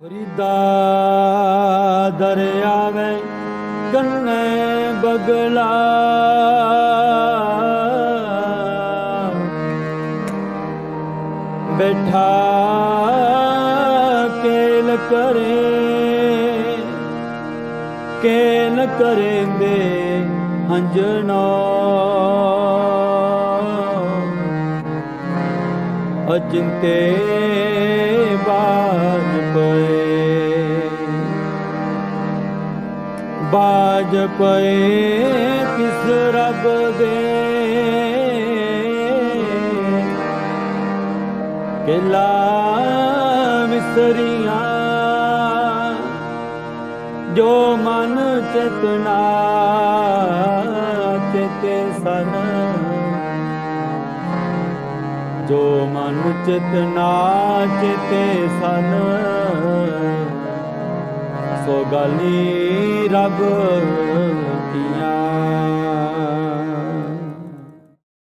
ਫਰੀਦਾ ਦਰਿਆਵੇ ਗੰਨੇ ਬਗਲਾ। ਬੈਠਾ ਕੇਲ ਕਰੇ ਕੇਲ ਕਰੇਂਦੇ ਹੰਜਣਾ ਅਚਿੰਤੇ ਬਾਜ ਪਏ ਕਿਸ ਰੱਬ ਦੇ। ਕਿਲਾ ਮਿਸਰੀਆਂ ਜੋ ਮਨ ਚਤਨਾ ਚੇਤੇ ਸਨ। ਜੋ ਮਨ ਚਿਤਨਾ ਚਿਤੇ ਸਨ। ਗਲੀ ਰਬ ਕੀਆਂ